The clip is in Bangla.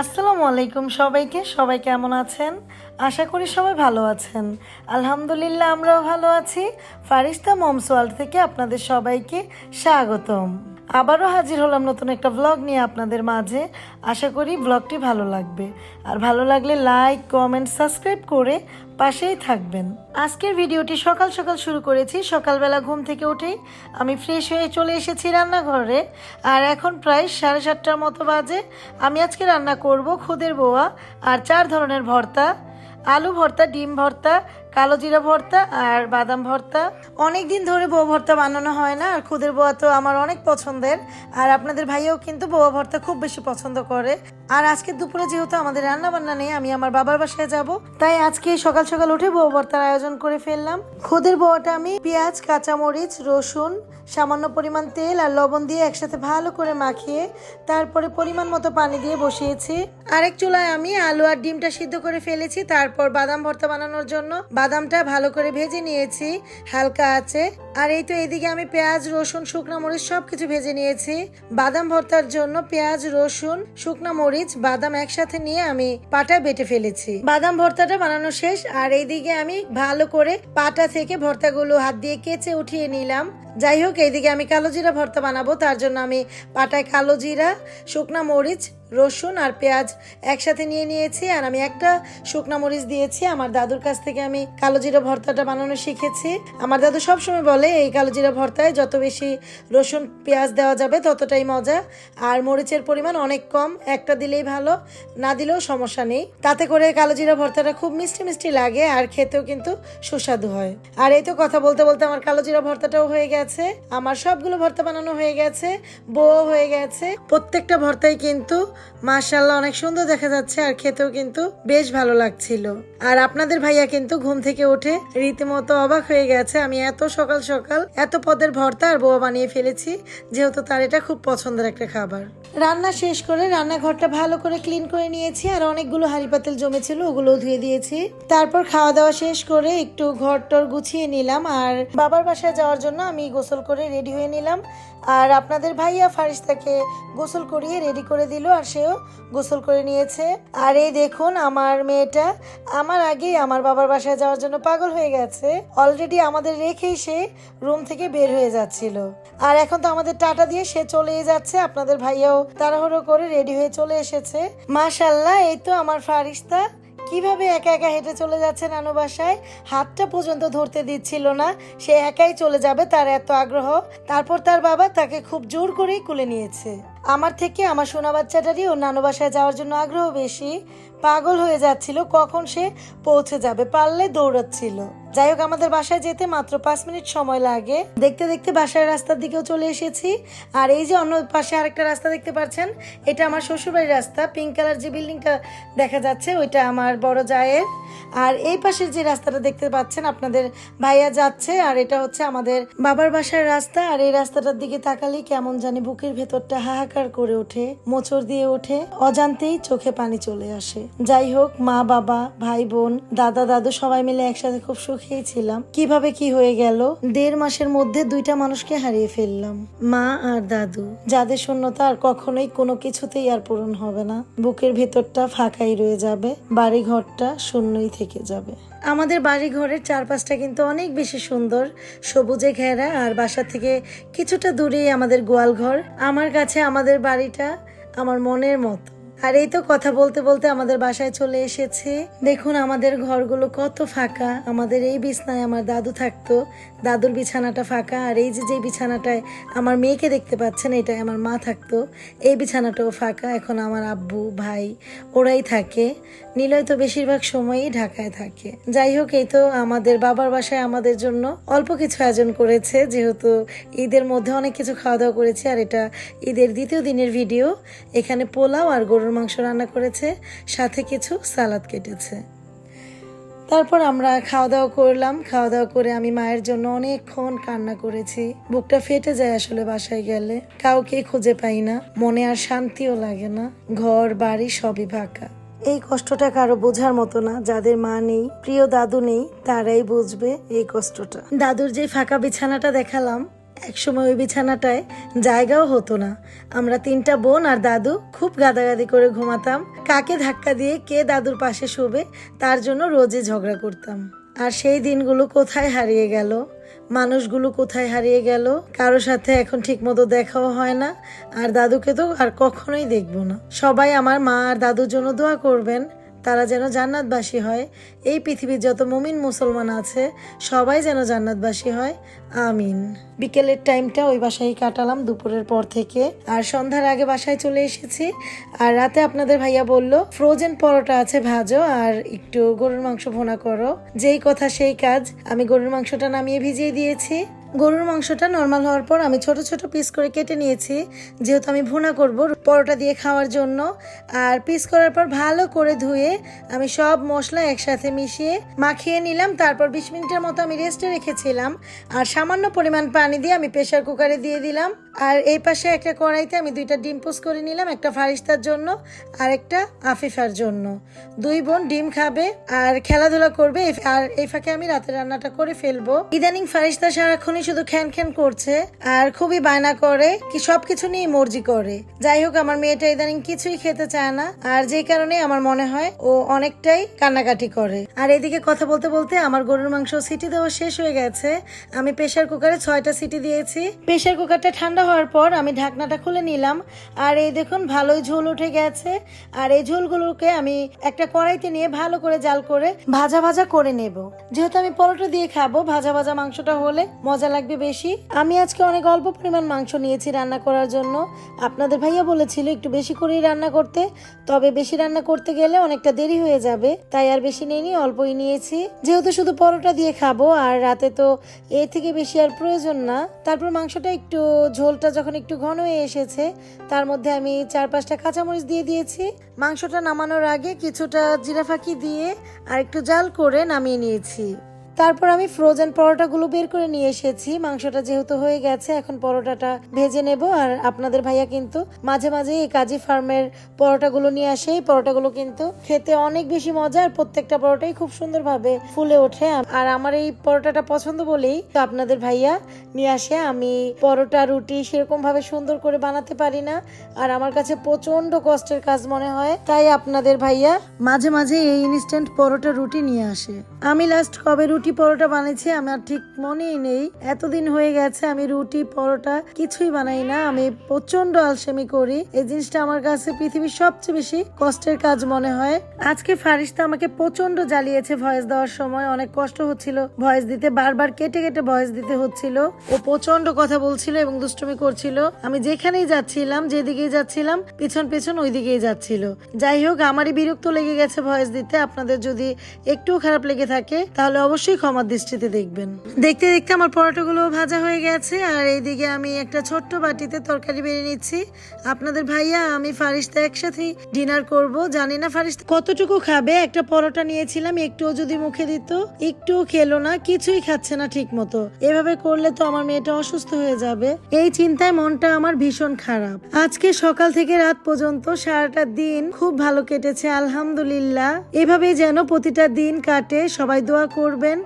আসসালামু আলাইকুম সবাইকে, সবাই কেমন আছেন? আশা করি সবাই ভালো আছেন। আলহামদুলিল্লাহ আমরাও ভালো আছি। ফারিস্তা মমস ওয়ার্ল্ড থেকে আপনাদের সবাইকে স্বাগতম। আবারও হাজির হলাম নতুন একটা ব্লগ নিয়ে আপনাদের মাঝে। আশা করি ব্লগটি ভালো লাগবে। আর ভালো লাগলে লাইক কমেন্ট সাবস্ক্রাইব করে পাশেই থাকবেন। আজকের ভিডিওটি সকাল সকাল শুরু করেছি। সকালবেলা ঘুম থেকে উঠেই আমি ফ্রেশ হয়ে চলে এসেছি রান্নাঘরে। আর এখন প্রায় সাড়ে সাতটার মতো বাজে। আমি আজকে রান্না করব খুদের বোয়া আর চার ধরনের ভর্তা। আলু ভর্তা, ডিম ভর্তা, কালো জিরা ভর্তা আর বাদাম ভর্তা। অনেক দিন ধরে বউ ভর্তা বানানো হয় না, আর খুদের বোয়া তো আমার অনেক পছন্দের। আর আপনাদের ভাইও কিন্তু বোয়া ভর্তা খুব বেশি পছন্দ করে। আর আজকে দুপুরে যেহেতু আমাদের রান্না বান্না নেই, আমি আমার বাবার বাসায় যাব। তাই আজকে সকাল সকাল উঠে বউ ভর্তার আয়োজন করে ফেললাম। খুদের বোয়াটা আমি পেঁয়াজ, কাঁচামরিচ, রসুন সামান্য পরিমাণ তেল আর লবণ দিয়ে একসাথে ভালো করে মাখিয়ে তারপরে পরিমাণ মতো পানি দিয়ে বসিয়েছি। আরেক চুলায় আমি আলু আর ডিমটা সিদ্ধ করে ফেলেছি, তারপর বাদাম ভর্তা বানানোর জন্য বাদামটা ভালো করে ভেজে নিয়েছি, হালকা আছে আর এই তো এদিকে আমি পেঁয়াজ, রসুন, শুকনো মরিচ সবকিছু ভেজে নিয়েছি। বাদাম ভর্তার জন্য পেঁয়াজ, রসুন, শুকনো মরিচ, বাদাম একসাথে নিয়ে আমি পাটা বেটে ফেলেছি। বাদাম ভর্তাটা বানানো শেষ, আর এইদিকে আমি ভালো করে পাটা থেকে ভর্তাগুলো হাত দিয়ে কেচে উঠিয়ে নিলাম। যাই হোক, এইদিকে আমি কালো জিরা ভর্তা বানাবো। তার জন্য আমি পাটায় কালো জিরা, শুকনা মরিচ রসুন আর পেঁয়াজ একসাথে নিয়ে নিয়েছি, আর আমি একটা শুকনা মরিচ দিয়েছি। আমার দাদুর কাছ থেকে আমি কালো জিরা ভর্তাটা বানানো শিখেছি। আমার দাদু সবসময় বলে, এই কালো জিরা ভর্তায় যত বেশি রসুন, পেঁয়াজ দেওয়া যাবে, ততটাই মজা। আর মরিচের পরিমাণ অনেক কম, একটা দিলেই ভালো, না দিলেও সমস্যা নেই। তাতে করে কালো জিরা ভর্তাটা খুব মিষ্টি মিষ্টি লাগে, আর খেতেও কিন্তু সুস্বাদু হয়। আর এই তো কথা বলতে বলতে আমার কালো জিরা ভর্তাটাও হয়ে গেছে। আমার সবগুলো ভর্তা বানানো হয়ে গেছে বউ হয়ে গেছে। প্রত্যেকটা ভর্তাই কিন্তু মাশাল্লাহ অনেক সুন্দর দেখা যাচ্ছে আর খেতেও কিন্তু বেশ ভালো লাগছিল। আর আপনাদের ভাইয়া কিন্তু ঘুম থেকে উঠে রীতিমতো অবাক হয়ে গেছে। আমি এত সকাল সকাল এত পদের ভর্তা আর বোয়া বানিয়ে ফেলেছি, যেহেতু তার এটা খুব পছন্দের একটা খাবার। রান্না শেষ করে রান্নাঘরটা ভালো করে ক্লিন করে নিয়েছি আর অনেকগুলো হাঁড়ি পাতিল জমেছিল ওগুলো ধুয়ে দিয়েছি। তারপর খাওয়া দাওয়া শেষ করে একটু ঘর টর গুছিয়ে নিলাম আর বাবার বাসায় যাওয়ার জন্য আমি গোসল করে রেডি হয়ে নিলাম। আর আপনাদের ভাইয়া ফারিস্তাকে গোসল করিয়ে রেডি করে দিল আর সেও গোসল করে নিয়েছে। আর এই দেখুন আমার মেয়েটা, আমার আগেই আমার বাবার বাসায় যাওয়ার জন্য পাগল হয়ে গেছে। অলরেডি আমাদের রেখেই সে রুম থেকে বের হয়ে যাচ্ছিল। আর এখন তো আমাদের টাটা দিয়ে সে চলেই যাচ্ছে। আপনাদের ভাইয়াও তাড়াহুড়ো করে রেডি হয়ে চলে এসেছে। মাশাল্লাহ এই তো আমার ফারিস্তা। কীভাবে একা একা হেঁটে চলে যাচ্ছে নানু বাসায়? হাতটা পর্যন্ত ধরতে দিচ্ছিল না। সে একাই চলে যাবে, তার এত আগ্রহ। তারপর তার বাবা তাকে খুব জোর করেই কুলে নিয়েছে। আমার থেকে আমার সোনা বাচ্চাটারই নানু বাসায় যাওয়ার জন্য আগ্রহ বেশি। পাগল হয়ে যাচ্ছিল কখন সে পৌঁছে যাবে, পারলে দৌড়াচ্ছিল। যাই হোক, আমাদের বাসায় যেতে মাত্র পাঁচ মিনিট সময় লাগে। দেখতে দেখতে বাসায় রাস্তার দিকেও চলে এসেছি। আর এই যে অন্য পাশে আরেকটা রাস্তা দেখতে পাচ্ছেন, এটা আমার শ্বশুরবাড়ির রাস্তা। পিঙ্ক কালার যে বিল্ডিংটা দেখা যাচ্ছে, ওইটা আমার বড় জায়ের। আর এই পাশের যে রাস্তাটা দেখতে পাচ্ছেন, আপনাদের ভাইয়া যাচ্ছে, আর এটা হচ্ছে আমাদের বাবার বাসার রাস্তা। আর এই রাস্তাটার দিকে তাকালেই কেমন জানি বুকের ভেতরটা হাহাকার করে ওঠে, মোচড় দিয়ে ওঠে, অজান্তেই চোখে পানি চলে আসে। যাই হোক, মা, বাবা, ভাই, বোন, দাদা, দাদু সবাই মিলে একসাথে খুব সুখেই ছিলাম। কীভাবে কি হয়ে গেল, দেড় মাসের মধ্যে দুইটা মানুষকে হারিয়ে ফেললাম, মা আর দাদু। যাদের শূন্যতা আর কখনোই কোনো কিছুতেই আর পূরণ হবে না। বুকের ভেতরটা ফাঁকাই রয়ে যাবে বাড়ি ঘরটা শূন্যই থেকে যাবে। আমাদের বাড়ি ঘরের চারপাশটা কিন্তু অনেক বেশি সুন্দর। সবুজে ঘেরা আর বাসা থেকে কিছুটা দূরেই আমাদের গোয়াল ঘর আমার কাছে আমাদের বাড়িটা আমার মনের মতো। আর এই তো কথা বলতে বলতে আমাদের বাসায় চলে এসেছে। দেখুন আমাদের ঘরগুলো কত ফাঁকা। আমাদের এই বিছনায় আমার দাদু থাকতো। দাদুর বিছানাটা ফাঁকা, আর এই যে যে বিছানাটায় আমার মেয়েকে দেখতে পাচ্ছেন এটাই আমার মা থাকতো, এই বিছানাটাও ফাঁকা, এখন আমার আব্বু, ভাই, ওরাই থাকে। নিলয় তো বেশিরভাগ সময়ই ঢাকায় থাকে। যাই হোক, এই তো আমাদের বাবার বাসায় আমাদের জন্য অল্প কিছু আয়োজন করেছে, যেহেতু ঈদের মধ্যে অনেক কিছু খাওয়া দাওয়া করেছে, আর এটা ঈদের দ্বিতীয় দিনের ভিডিও। এখানে পোলাও আর গরুর মাংস রান্না করেছে, সাথে কিছু সালাদ কেটেছে। তারপর আমরা খাওয়া দাওয়া করলাম। খাওয়া দাওয়া করে আমি মায়ের জন্য অনেকক্ষণ কান্না করেছি। বুকটা ফেটে যায় আসলে বাসায় গেলে। কাউকে খুঁজে পাই না। মনে আর শান্তিও লাগে না। ঘর, বাড়ি সবই ফাঁকা। এই কষ্টটা কারও বোঝার মতো না। যাদের মা নেই, প্রিয় দাদু নেই, তারাই বুঝবে এই কষ্টটা। দাদুর যে ফাঁকা বিছানাটা দেখালাম একসময় ওই বিছানাটায় জায়গাও হতো না। আমরা তিনটা বোন আর দাদু খুব গাদাগাদি করে ঘুমাতাম। কাকে ধাক্কা দিয়ে কে দাদুর পাশে শোবে, তার জন্য রোজে ঝগড়া করতাম। আর সেই দিনগুলো কোথায় হারিয়ে গেল? মানুষগুলো কোথায় হারিয়ে গেল? কারও সাথে এখন ঠিক মতো দেখাও হয় না। আর দাদুকে তো আর কখনোই দেখব না। সবাই আমার মা আর দাদুর জন্য দোয়া করবেন, তারা যেন জান্নাতবাসী হয়। এই পৃথিবীর যত মুমিন মুসলমান আছে, সবাই যেন জান্নাতবাসী হয়। আমিন। বিকেলের টাইমটা ওই বাসায় কাটালাম দুপুরের পর থেকে। আর সন্ধ্যার আগে বাসায় চলে এসেছি। আর রাতে আপনাদের ভাইয়া বলল ফ্রোজেন পরোটা আছে, ভাজো আর একটু গরুর মাংস ভোনা করো। যেই কথা সেই কাজ। আমি গরুর মাংসটা নামিয়ে ভিজিয়ে দিয়েছি। গরুর মাংসটা নর্মাল হওয়ার পর আমি ছোট ছোট পিস করে কেটে নিয়েছি। যেহেতু আমি ভুনা করব পরোটা দিয়ে খাওয়ার জন্য। আর পিস করার পর ভালো করে ধুয়ে আমি সব মশলা একসাথে মিশিয়ে মাখিয়ে নিলাম। তারপর বিশ মিনিটের মতো আমি রেস্টে রেখেছিলাম। আর সামান্য পরিমাণ পানি দিয়ে আমি প্রেশার কুকারে দিয়ে দিলাম। আর এই পাশে একটা কড়াইতে আমি দুইটা ডিম পোস্ট করে নিলাম, একটা ফারিস্তার জন্য আর একটা আফিফার জন্য। দুই বোন ডিম খাবে আর খেলাধুলা করবে। আর এই ফাঁকে আমি রাতে রান্নাটা করে ফেলব। ইদানিং ফারিস্তা সারাক্ষণই শুধু খ্যান খ্যান করছে আর খুবই বায়না করে, কি সবকিছু নিয়ে মর্জি করে। যাই হোক, আমার মেয়েটা ইদানিং কিছুই খেতে চায় না আর যে কারণে আমার মনে হয় ও অনেকটাই কান্নাকাটি করে। আর এদিকে কথা বলতে বলতে আমার গরুর মাংস সিটি দেওয়া শেষ হয়ে গেছে। আমি প্রেশার কুকারে ছয়টা সিটি দিয়েছি। প্রেশার কুকারটা ঠান্ডা হওয়ার পর আমি ঢাকনাটা খুলে নিলাম। আর এই দেখুন, ভালোই ঝোল উঠে গেছে। আর এই ঝোলগুলোকে আমি একটা কড়াইতে নিয়ে ভালো করে জাল করে ভাজা ভাজা করে নেব। যেহেতু আমি পরোটা দিয়ে খাব, ভাজা ভাজা মাংসটা হলে মজা লাগবে বেশি। আমি আজকে অনেক অল্প পরিমাণ মাংস নিয়েছি রান্না করার জন্য। আপনাদের ভাইয়া বলেছিল একটু বেশি করেই রান্না করতে। তবে বেশি রান্না করতে গেলে অনেকটা দেরি হয়ে যাবে। তাই আর বেশি নেইনি, অল্পই নিয়েছি। যেহেতু শুধু পরোটা দিয়ে খাব, আর রাতে তো এর থেকে বেশি আর প্রয়োজন না। তারপর মাংসটা একটু ঝোলটা যখন একটু ঘন হয়ে এসেছে, তার মধ্যে আমি চার পাঁচটা কাঁচামরিচ দিয়ে দিয়েছি। মাংসটা নামানোর আগে কিছুটা জিরা ফাঁকি দিয়ে আর একটু জাল করে নামিয়ে নিয়েছি। তারপর আমি ফ্রোজেন পরোটাগুলো বের করে নিয়ে এসেছি। মাংসটা যেহেতু হয়ে গেছে, এখন পরোটাটা ভেজে নেব। আর আপনাদের ভাইয়া কিন্তু মাঝে মাঝে এই কাজী ফার্মের পরোটাগুলো নিয়ে আসে। এই পরোটাগুলো কিন্তু খেতে অনেক বেশি মজা আর প্রত্যেকটা পরোটাই খুব সুন্দরভাবে ফুলে ওঠে। আর আমার এই পরোটাটা পছন্দ বলেই তো আপনাদের ভাইয়া নিয়ে আসে। আমি পরোটা, রুটি সেরকম ভাবে সুন্দর করে বানাতে পারি না। আর আমার কাছে প্রচণ্ড কষ্টের কাজ মনে হয়। তাই আপনাদের ভাইয়া মাঝে মাঝে এই ইনস্ট্যান্ট পরোটা, রুটি নিয়ে আসে। আমি লাস্ট কবে রুটি পরোটা বানিয়েছি আমার ঠিক মনেই নেই। এতদিন হয়ে গেছে আমি রুটি, পরোটা কিছুই বানাই না। আমি প্রচণ্ড আলসেমি করি। এই জিনিসটা আমার কাছে পৃথিবীর সবচেয়ে বেশি কষ্টের কাজ মনে হয়। আজকে ফারিস্তা আমাকে প্রচণ্ড জ্বালিয়েছে ভয়েস দেওয়ার সময়। অনেক কষ্ট হচ্ছিল ভয়েস দিতে। বারবার কেটে কেটে ভয়েস দিতে হচ্ছিল। ও প্রচণ্ড কথা বলছিল এবং দুষ্টুমি করছিল। আমি যেখানেই যাচ্ছিলাম, যেদিকেই যাচ্ছিলাম, পিছন পিছন ওই দিকেই যাচ্ছিল। যাই হোক, আমারই বিরক্ত লেগে গেছে ভয়েস দিতে। আপনাদের যদি একটু খারাপ লেগে থাকে, তাহলে অবশ্যই ক্ষমার দৃষ্টিতে দেখবেন। দেখতে দেখতে আমার পরোটাগুলো ভাজা হয়ে গেছে, আর এইদিকে আমি একটা ছোট্ট বাটিতে তরকারি বেরিয়ে নিচ্ছি। আপনাদের ভাইয়া, আমি ফারিস্তা একসাথে ডিনার করব। জানি না ফারিস্তা কতটুকু খাবে, একটা পরোটা নিয়েছিলাম, একটুও যদি মুখে দিত, একটুও খেলো না, কিছুই খাচ্ছে না ঠিক মতো এভাবে করলে তো আমার মেয়েটা অসুস্থ হয়ে যাবে। এই চিন্তায় মনটা আমার ভীষণ খারাপ। আজকে সকাল থেকে রাত পর্যন্ত সারাটা দিন খুব ভালো কেটেছে, আলহামদুলিল্লাহ। এভাবে যেন প্রতিটা দিন কাটে, সবাই দোয়া করবেন।